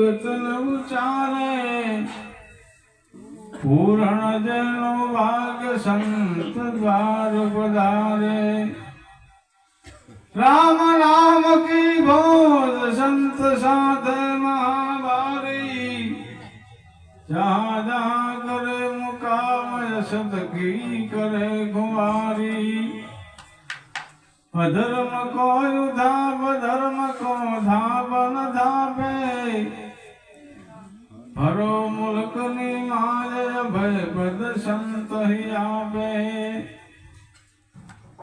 વચન ઉચારે પૂર્ણ જનો ભાગ સંત દ્વાર પધારે. રામ રામ કી બોલ સંત સાથ મહાભારી જહા જહા કરે મુકામ સદ કી કરે ગુવા અધર્મ કોયું ધાપ ધર્મ કો ધાપ ન ધાપે ભરો મુલ્કની માય ભય પ્રદર્શન તહી આપે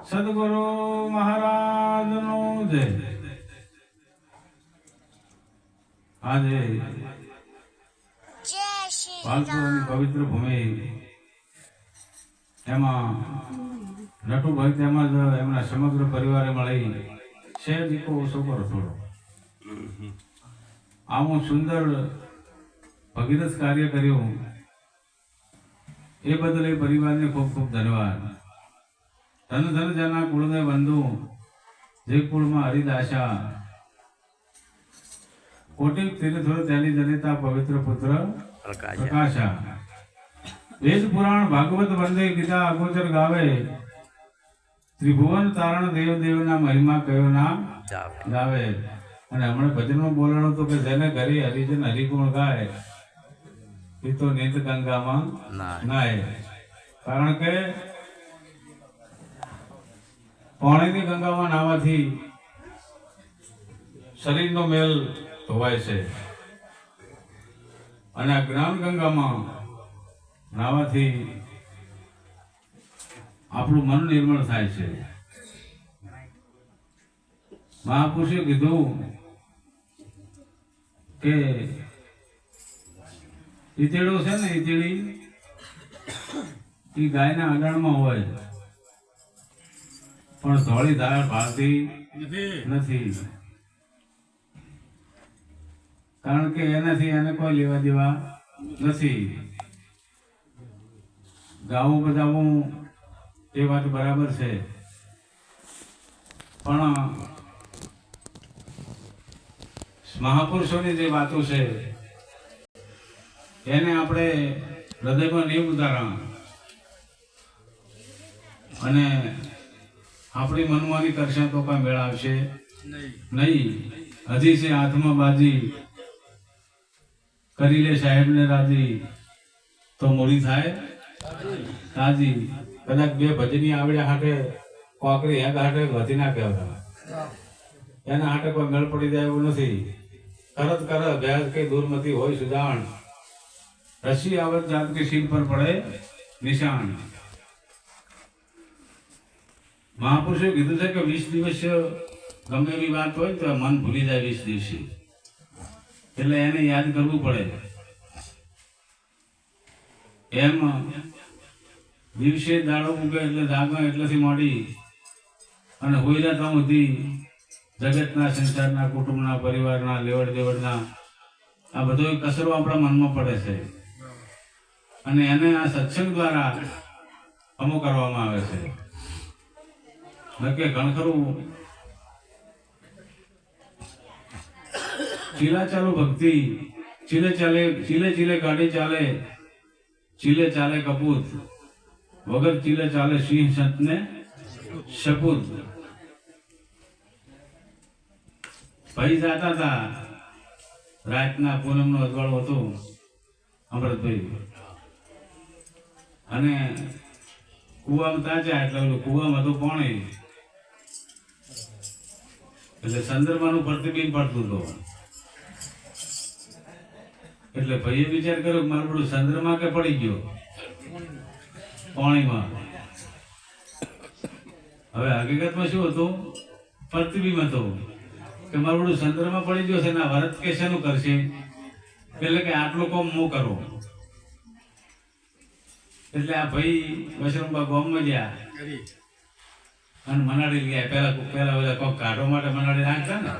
સદગુરુ મહારાજ નો જય આજે પવિત્ર ભૂમિ એમાં નટુભાઈ તેમજ એમના સમગ્ર પરિવારે મળી છે દીકો ઓછો થોડો. આવું સુંદર ભગીરથ કાર્ય કર્યું. એ બદલ એ પરિવારને ખૂબ ખૂબ ધન્યવાદ. ધન ધન જના કુળને બંધુ જે કુળમાં હરિદાશા કોટી તીર્થ તેની જનિતા પવિત્ર પુત્ર પ્રકાશા. વેદ પુરાણ ભાગવત વંદે ગીતા અગોચર ગાવે. ત્રિભુવન તારણ દેવ દેવના મહિમા કયો ના ગાવે. અને હમણાં ભજનમાં બોલાણું તો કે જેને ઘરે હરિજન હરિગુણ ગાય એ તો નિત ગંગામાં નાય. કારણ કે પાણીની ગંગામાં નાવાથી શરીરનો મેલ ધોવાય છે. અને આ જ્ઞાન ગંગામાં નાવાથી આપણું મન નિર્મળ થાય છે. મહાપુરુષે કીધું કે ઈતેડો છે ને ઈતેડી એ ગાયના આંગણમાં હોય. પણ ધોળી ધાર ભાળતી નથી. કારણ કે એનાથી એને કોઈ લેવા દેવા નથી. ગાવું બજાવવું એ વાત બરાબર છે. પણ મહાપુરુષોની જે વાતો છે, એને આપણે હૃદયમાં નહીં ઉતારા અને આપણી મનમાની કરશે તો કાંઈ મેળ આવશે? નહીં. હજી છે હાથમાં બાજી કરી લે સાહેબને રાજી. તો મોડી થાય. તાજી કદાચ બે ભજની આવડ્યા હાટે, કોકરી હેગ હાટે વધી ના કહેવાય એના હાટે કોઈ મેળ પડી જાય એવું નથી. કરત કર ભેંસ કે દૂરમતી હોય સુજાણ. રસી આવત જાત કે પર પડે નિશાન મહાપુરુષે કીધું છે કે વીસ દિવસ ગમે એવી વાત હોય તો મન ભૂલી જાય વીસ દિવસે. એટલે એને યાદ કરવું પડે. એમ દિવસે દાડો મૂકે એટલે જાગો એટલેથી મોડી. અને હોઈલા ત્યાં સુધી જગતના, સંસારના, કુટુંબના, પરિવારના લેવડ દેવડના આ બધો કસરો આપણા મનમાં પડે છે. અને એને આ સત્સંગ દ્વારા અમો કરવામાં આવે છે. ઘણખરું ચીલા ચાલુ ભક્તિ, ચીલે ચાલે, ચીલે ચીલે ગાડી ચાલે, ચીલે ચાલે કપૂત. વગર ચીલે ચાલે સિંહ સંતને શપૂત ભાઈ જાતા હતા રાતના પૂનમનો અજવાળો હતો અમૃતભાઈ. અને કુવામાં તાજા, એટલે ઓલું કુવામાં હતું પાણી. એટલે ચંદ્રમાનું પ્રતિબિંબ પડતું હતું. એટલે ભાઈએ વિચાર કર્યો મારું બધું ચંદ્રમા કે પડી ગયો? પાણીમાં. હવે હકીકતમાં શું હતું? પ્રતિબિંબ હતું કે મારું બધું ચંદ્રમાં પડી ગયો છે ને આ કે શેનું કરશે? એટલે કે આટલું કોમ હું કરું? એટલે આ ભાઈ વશરંબા ગોમમાં ગયા. અને મનાડી ગયા. પેલા પેલા બધા કોક કાઢવા માટે મનાડી નાખતા ને?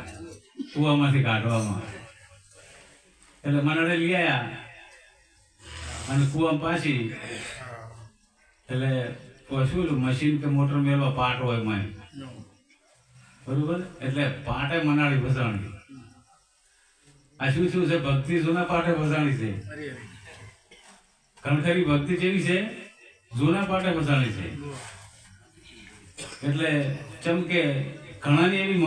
કુવામાંથી કાઢવામાં. એટલે મનાડે લઈ આવ્યા અને કુવામાં પાછી એટલે કોઈ શું મશીન કે મોટર મેળવા પાટ હોયમાં બરોબર? એટલે પાટે મનાડી ભસાણી. આ શું શું છે? ભક્તિ જૂના પાઠે ભસાણી છે. કણખરી ભક્તિ કેવી છે? જૂના પાઠે ભસાણી છે. એટલે ચમકે ઘણાની એવી